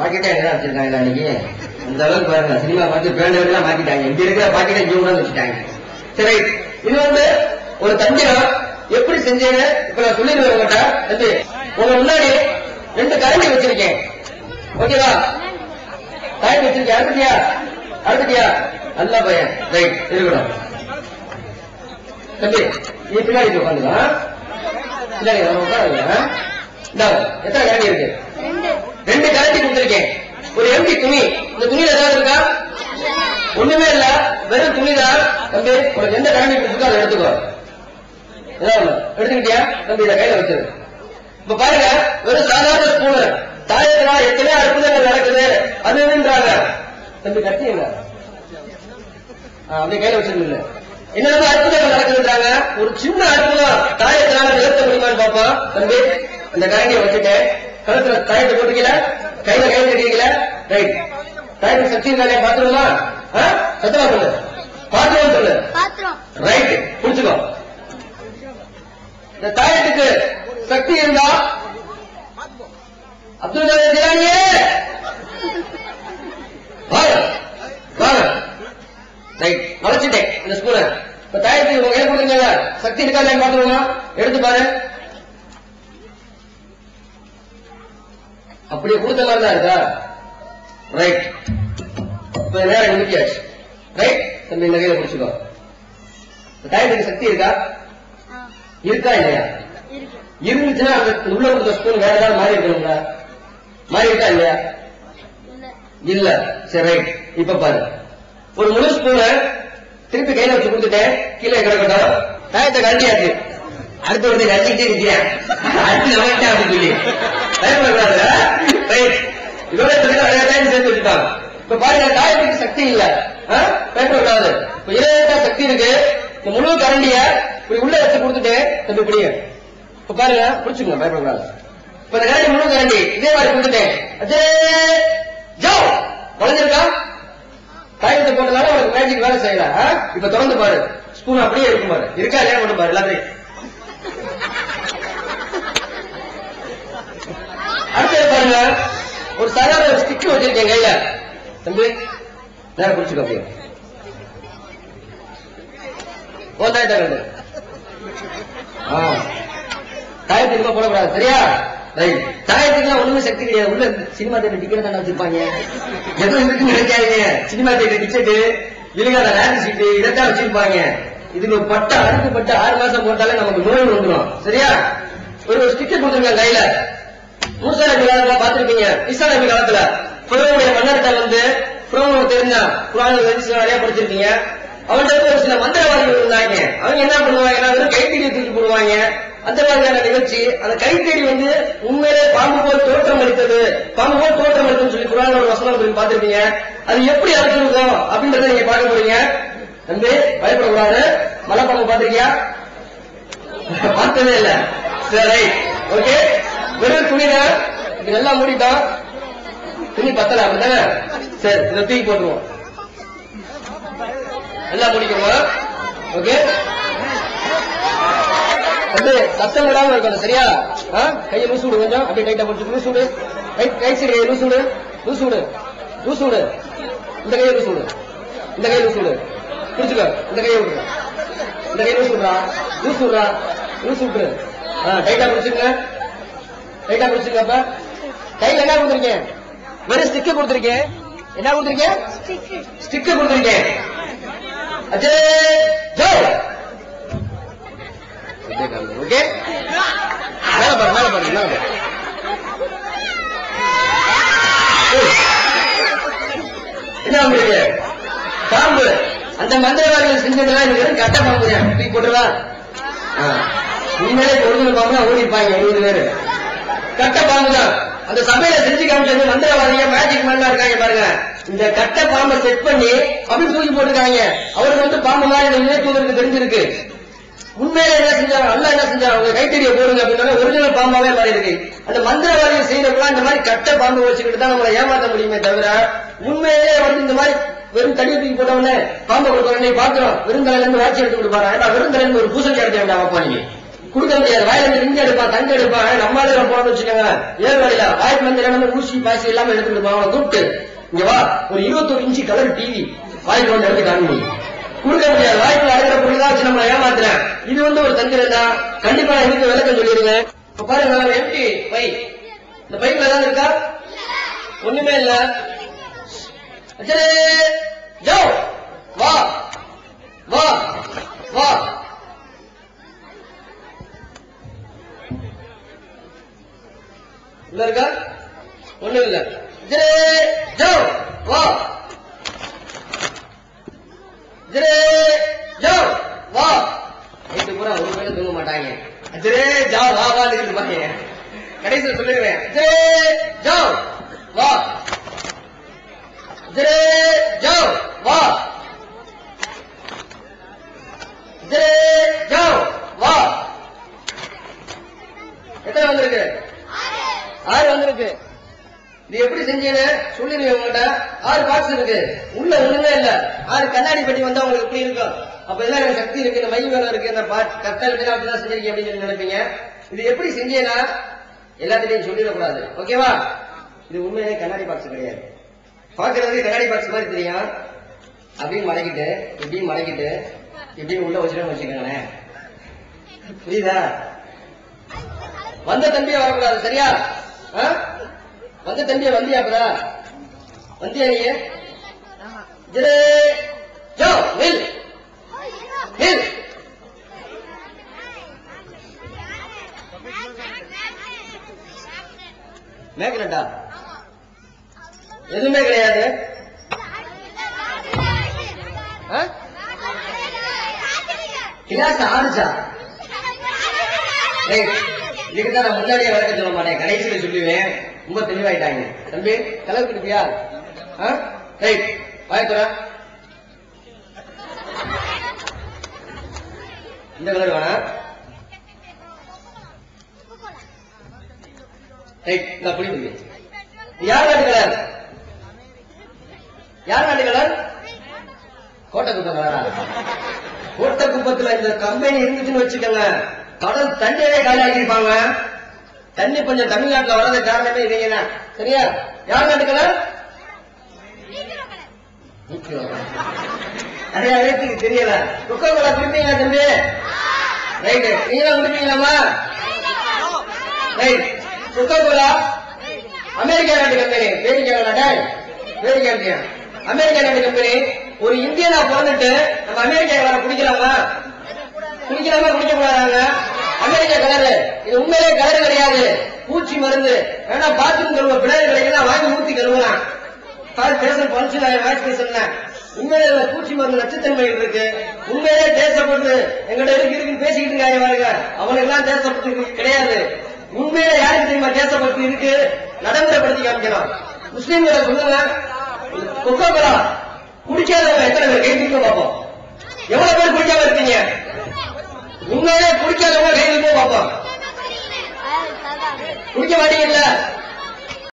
பாக்கெட்டே என்ன வச்சிருக்காங்க அன்னைக்கு அந்த அளவுக்கு பாருங்க சினிமா பார்த்து பேண்ட் எல்லாம் மாத்திட்டாங்க. இங்க இருக்கிற பாக்கெட்டை இங்க கொண்டு வந்து வச்சுட்டாங்க. சரி இது வந்து ஒரு தந்திரம் எப்படி செஞ்சேன்னு இப்ப நான் சொல்லிடுவேன் உங்கள்கிட்ட தம்பி உங்க முன்னாடி ரெண்டு கரண்டி வச்சிருக்கேன். ஓகேவா? டைம் வச்சிருக்கேன். அடுத்துட்டியா அடுத்துட்டியா நல்ல பையன். ரைட் இருக்கணும். தம்பி நீ பின்னாடி உட்காந்துக்கலாம் பின்னாடி நம்ம எத்தனை கரண்டி இருக்கு? ரெண்டு கரண்டி கொடுத்துருக்கேன். ஒரு எம்டி துணி. இந்த துணியில ஏதாவது இருக்கா? ஒண்ணுமே இல்ல. வெறும் துணிதான் தம்பி உனக்கு எந்த கரண்டி கொடுத்துருக்கோ அதை எடுத்துக்கோ. ஏதாவது எடுத்துக்கிட்டியா? தம்பி இதை கையில வச்சிரு. இப்ப பாருங்க வெறும் சாதாரண ஸ்பூனு தாயத்தினா எத்தனையோ அற்புதங்கள் நடக்குது. அது இதுன்றாங்க. தம்பி கட்டிங்க அப்படியே கையில வச்சிருந்தீங்க என்னென்ன அற்புதங்கள் நடக்குதுன்றாங்க. ஒரு சின்ன அற்புதம். தாயத்தினால நிறுத்த முடியுமான்னு பாப்போம். தம்பி அந்த கரண்டியை வச்சுட்டேன் கழுத்துல தாயத்தை போட்டுக்கல கையில கையில கட்டிக்கல ரைட் தாயத்துக்கு சக்தி இருக்கானே பாத்துருமா சத்தமா சொல்லு. பாத்துருவோம் சொல்லு. பாத்திரம். ரைட் புடிச்சுக்கோ இந்த தாயத்துக்கு சக்தி இருந்தா? அப்துல் கலாம் ஜிலானியே வாங்க. வாங்க. ரைட் வளைச்சிட்டேன் இந்த ஸ்பூனை இப்ப தாயத்துக்கு கொடுத்துருங்க சக்தி இருக்கா இல்லையான்னு பாத்துருவோமா எடுத்து பாரு. அப்படியே கொடுத்த மாதிரி தான் இருக்கா? ரைட் இப்ப நேரம் நிறுத்தியாச்சு ரைட் தம்பி இந்த கையில பிடிச்சுக்கோ. தாயத்துக்கு சக்தி இருக்கா? இருக்கா இல்லையா? இருந்துச்சுன்னா அந்த உள்ள கொடுத்த ஸ்பூன் வேற ஏதாவது மாறி இருக்கணுங்களா? மாறி இருக்கா இல்லையா? இல்ல. சரி ரைட் இப்ப பாரு. ஒரு முழு ஸ்பூனை திருப்பி கையில வச்சு கொடுத்துட்டேன். கீழே கிடக்கட்டும். தாயத்தை கண்டியாச்சு அடுத்த ஒரு கட்டிக்கிட்டே இருக்கிறேன் அடுத்து நமக்கு அப்படின்னு சொல்லி பயப்படக்கூடாது ரைட் இதோட சொல்லிட்டு சேர்த்து வச்சுட்டாங்க இப்ப பாருங்க தாயத்துக்கு சக்தி இல்ல. பயப்படக்கூடாது இப்ப இளையதா சக்தி இருக்கு. இந்த முழு கரண்டிய இப்படி உள்ள வச்சு கொடுத்துட்டு தம்பி பிடிங்க. இப்ப பாருங்க பிடிச்சுக்கோங்க பயப்படக்கூடாது இப்ப இந்த கரண்டி முழு கரண்டி இதே மாதிரி கொடுத்துட்டேன். அஜே ஜோ! வளைஞ்சிருக்கா? காயத்தை போட்டதால உனக்கு மேஜிக் வேலை செய்யல. இப்ப திறந்து பாரு. ஸ்பூன் அப்படியே இருக்கும் பாரு. இருக்கா இல்லையா மட்டும் பாரு எல்லாத்தையும் அடுத்தது பாருங்க ஒரு சாதாரண ஸ்டிக் வச்சிருக்கேன் கையில தம்பி நேரம் பிடிச்சுக்கோ அப்படியே. தாயத்துக்கு போடக்கூடாது சரியா? தாயத்துக்குலாம் ஒண்ணுமே சக்தி கிடையாது. உள்ள சினிமா தேட்டர் டிக்கெட் தானே வச்சிருப்பாங்க. எதுவும் இருக்குன்னு நினைக்காதீங்க சினிமா தேட்டர் டிக்கெட்டு விழுகாத லேண்ட் சீட்டு இதைத்தான் வச்சிருப்பாங்க. இதுக்கு பட்ட அடுத்து பட்ட ஆறு மாசம் போட்டாலே நமக்கு நோய் வந்துடும் சரியா? ஒரு ஸ்டிக்கர் கொடுத்துருங்க கையில. மூசா நபி காலத்துல. பாத்திருப்பீங்க ஈசா நபி காலத்துல புறவுடைய மன்னர்கிட்ட வந்து புறவு தெரிஞ்சா குரான் நிறைய படிச்சிருக்கீங்க. அவன்கிட்ட ஒரு சில மந்திரவாதிகள் இருந்தாங்க. அவங்க என்ன பண்ணுவாங்கன்னா வெறும் கைத்தடி தூக்கி போடுவாங்க. அந்த மாதிரியான நிகழ்ச்சி. அந்த கைத்தடி வந்து உண்மையிலே பாம்பு போல் தோற்றம் அளித்தது. பாம்பு போல் தோற்றம் அளித்ததுன்னு சொல்லி குரான் ஒரு வசனம் சொல்லி பார்த்திருப்பீங்க. அது எப்படி அர்த்தம் அப்படின்றத நீங்க பார்க்க போறீங்க. வந்து பயப்படக்கூடாது. மலைப்பாம்பு பாத்திருக்கியா பார்த்ததே இல்ல. சரி ஓகே வெறும் இது நல்லா மூடிட்டோம் துணி பத்தல அப்படித்தானே? சரி இதை தூக்கி போட்டுருவோம். எல்லாம் முடிக்கணும் ஓகே? வந்து சத்தம் விடாம இருக்கணும் சரியா? ஆ? கையை லூசு விடு கொஞ்சம். அப்படியே டைட்டா பிடிச்சி லூசு விடு. கை கை சைடு கையை லூசு விடு. லூசு விடு. லூசு விடு. இந்த கையை லூசு விடு. இந்த கையை லூசு விடு. பிடிச்சுக்க இந்த கையை விடு. இந்த கையை லூசு விடுறா. லூசு விடுறா. லூசு விட்டுரு. டைட்டா பிடிச்சுங்க டைட்டா பிடிச்சுங்க கையில என்ன கொடுத்துருக்கேன் வெறும் ஸ்டிக்கு கொடுத்துருக்கேன் என்ன கொடுத்துருக்கேன் ஸ்டிக்கு கொடுத்துருக்கேன் அஜய் ஜோ ஓகே மேல பாரு மேல பாரு மேல பாரு என்ன உங்களுக்கு பாம்பு. அந்த மந்திரவாதிகள் செஞ்சதெல்லாம் இது கட்ட பாம்பு தூக்கி போட்டுருவா. உண்மையிலே ஒருங்கிற பாம்பு ஓடிப்பாங்க இருபது பேரு. கட்ட பாம்பு தான் அந்த சபையில செஞ்சு காமிச்சது மந்திரவாதிய மேஜிக் மேன்லாம் இருக்காங்க பாருங்க. இந்த கட்ட பாம்பை செட் பண்ணி அப்படி தூக்கி போட்டுருக்காங்க. அவருக்கு வந்து பாம்பு மாதிரி இந்த இணைப்புவதற்கு தெரிஞ்சிருக்கு. உண்மையில என்ன செஞ்சாங்க? நல்லா என்ன செஞ்சாங்க? அவங்க கைத்தறியை போடுங்க அப்படின்னா ஒரிஜினல் பாம்பாவே மாறி இருக்கு. அந்த மந்திரவாதியை செய்யறப்பெல்லாம் இந்த மாதிரி கட்ட பாம்பு வச்சுக்கிட்டு தான் நம்மளை ஏமாத்த முடியுமே தவிர உண்மையிலே வந்து இந்த மாதிரி வெறும் தடி தூக்கி போட்டவொடனே பாம்பை கொடுத்த உடனே பாக்குறோம் விருந்தலையில இருந்து வாட்சி எடுத்து கொடுப்பாரு? ஏன்னா விருந்தலையில இருந்து ஒரு பூசணி எடுத்து வேண்டாம் அப்பா நீங்க. கொடுக்க முடியாது. வயல இருந்து இங்க எடுப்பான் தங்க எடுப்பான் நம்ம இடத்துல போனோம்னு வச்சுக்கோங்க ஏழு வேலையா வாய்ப்பு வந்து நம்ம ஊசி பாசி எல்லாமே எடுத்துட்டு அவனை கூப்பிட்டு இங்க வா ஒரு இருபத்தொரு இன்ச்சு கலர் டிவி வாய்ப்பு வந்து எடுத்து காண கொடுக்க முடியாது. வாய்ப்பு அழுகிற பொருள்தான் வச்சு நம்மளை ஏமாத்துறேன். இது வந்து ஒரு தந்திரம் தான். கண்டிப்பா நான் இதுக்கு விளக்கம் சொல்லிடுவேன் இப்ப பாருங்க எம்டி பை. இந்த பைக்ல ஏதாவது இருக்கா? ஒண்ணுமே இல்ல. சரி ஜரே ஜோ வா. நைட்டு பூரா ஒரு பேரும் தூங்க மாட்டாங்க. ஜரே ஜா வா வான்னு இருப்பாங்க கடைசியில் சொல்லிடுவேன் ஜரே ஜோ வா. ஜரே ஜோ வா ஜரே ஜோ வா எத்தனை வந்திருக்கு ஆறு வந்திருக்கு இது எப்படி செஞ்சீங்கன்னு சொல்லிருவேன் உங்ககிட்ட ஆறு பாக்ஸ் இருக்கு. உள்ள ஒண்ணுமே இல்ல. ஆறு கண்ணாடி பெட்டி வந்தா உங்களுக்கு எப்படி இருக்கும்? அப்ப இதெல்லாம் எனக்கு சக்தி இருக்கு. இந்த மை வேலை இருக்கு. இந்த பாட் கத்தல் மீனா அப்படிதான் செஞ்சிருக்கீங்க அப்படின்னு சொல்லி நினைப்பீங்க. இது எப்படி செஞ்சீங்கன்னா எல்லாத்திலையும் சொல்லிடக்கூடாது. ஓகேவா இது உண்மையிலே கண்ணாடி பாக்ஸ் கிடையாது. பாக்குறதுக்கு கண்ணாடி பாக்ஸ் மாதிரி தெரியும். அப்படின்னு மடக்கிட்டு இப்படியும் மடக்கிட்டு இப்படியும் உள்ள வச்சுட்டு வச்சுக்கோங்களேன். புரியுதா? வந்த தம்பியா வரக்கூடாது. சரியா? ஆ? வந்த தம்பியா வந்தியா அப்பதா வந்தியா நீ? ஜெரே! ஜோ நில். நில். எதுவுமே கிடையாது. கிளாஸ் ஆடுச்சா இதுக்குதான் தான் நான் முன்னாடியே விளக்க சொல்ல மாட்டேன். கடைசியில சொல்லுவேன் ரொம்ப தெளிவாயிட்டாங்க. தம்பி செலவு கொடுப்பியா? ரைட் வாய்ப்புறா இந்த கலர் வேணா ரைட் இந்த புளி யார் நாட்டு கலர்? யார் நாட்டு கலர்? கோட்டை குப்பம் கலரா? கோட்டை குப்பத்துல இந்த கம்பெனி இருந்துச்சுன்னு வச்சுக்கோங்க. கடல் தண்ணியே காலியாக்கிருப்பாங்க தண்ணி கொஞ்சம் தமிழ்நாட்டுல வர்றது காரணமே இவங்க தான். சரியா? யார் நாட்டு கலர் நிறைய பேருக்கு தெரியல. குடிப்பீங்களா தம்பி? ரைட்டு நீங்களும் குடிப்பீங்களாமா ரைட் கொக்கோ கோலா அமெரிக்கா நாட்டு கம்பெனி. வேடிக்கை நாடு வேடிக்கை அமெரிக்கா நாட்டு கம்பெனி. ஒரு இந்தியனா பிறந்துட்டு நம்ம அமெரிக்கா குடிக்கலாமா? குடிக்கலாமா குடிக்க கூடாதாங்க அமெரிக்கா கலரு. இது உண்மையிலே கலர் கிடையாது. பூச்சி மருந்து. வேணா பாத்ரூம் கழுவ பிள்ளைகள் கிடைக்கலாம் வாங்கி ஊத்தி கழுவலாம் கால் பேசல் பஞ்சு வாய்ஸ் பேசல உண்மையிலே பூச்சி மருந்து நச்சுத்தன்மைகள் இருக்கு. உண்மையிலே தேசப்பட்டு எங்கள்ட்ட இருக்கு இருக்குன்னு பேசிக்கிட்டு இருக்காங்க பாருங்க. அவனுக்கு எல்லாம் தேசப்பட்டு கிடையாது. உண்மையில யாருக்கு தெரியுமா தேசப்பட்டு இருக்கு? நடைமுறைப்படுத்தி காமிக்கலாம். முஸ்லீம்களை சொல்லுங்க கொக்கோ கோலா. குடிக்காதவங்க எத்தனை பேர்? கை தூக்க பார்ப்போம். எவ்வளவு பேர் குடிக்காம இருக்கீங்க உண்மையிலே குடிக்காதவங்க கை தூக்க பார்ப்போம் குடிக்க மாட்டீங்கல்ல?